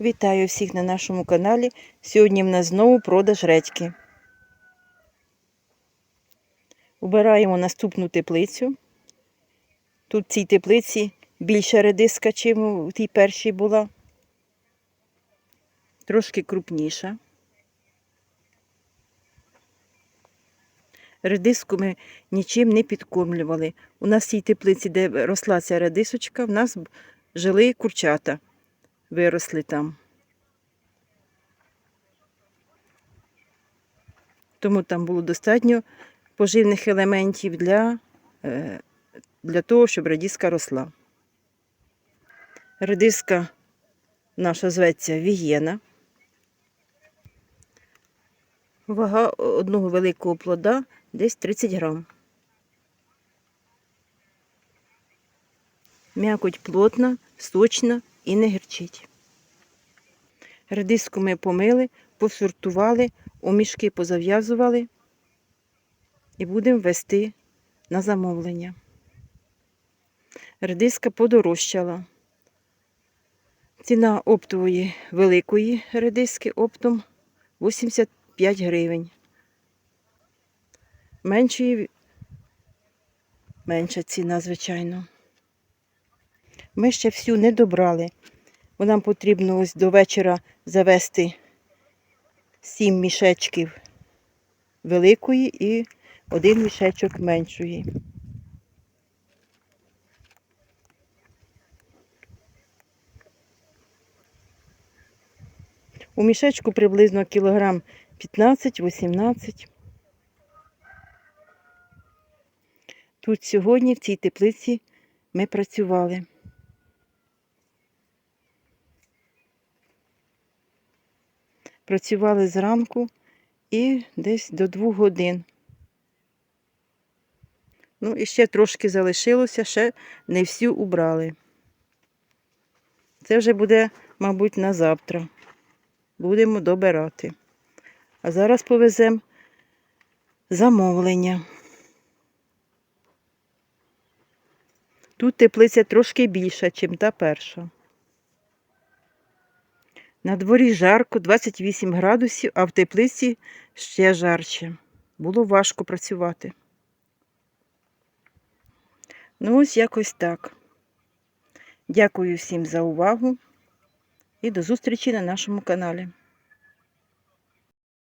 Вітаю всіх на нашому каналі. Сьогодні в нас знову продаж редьки. Убираємо наступну теплицю. Тут в цій теплиці більша редиска, чим у тій першій була. Трошки крупніша. Редиску ми нічим не підкормлювали. У нас в цій теплиці, де росла ця редисочка, в нас жили курчата виросли там. Тому там було достатньо поживних елементів для, е, для того, щоб редиска росла. Редиска наша зветься вієна. Вага одного великого плода десь 30 грам. М'якоть плотна, сочна і не гірчить. Редиску ми помили, посортували, у мішки позав'язували і будемо вести на замовлення. Редиска подорожчала. Ціна оптової великої редиски оптом 85 гривень. Меншої менша ціна, звичайно. Ми ще всю не добрали. Бо нам потрібно ось до вечора завести сім мішечків великої і один мішечок меншої. У мішечку приблизно кілограм 15-18. Тут сьогодні в цій теплиці ми працювали. Працювали зранку і десь до двох годин. Ну, і ще трошки залишилося, ще не всю убрали. Це вже буде, мабуть, на завтра. Будемо добирати. А зараз повеземо замовлення. Тут теплиця трошки більша, ніж та перша. На дворі жарко, 28 градусів, а в теплиці ще жарче. Було важко працювати. Ну, ось якось так. Дякую всім за увагу і до зустрічі на нашому каналі.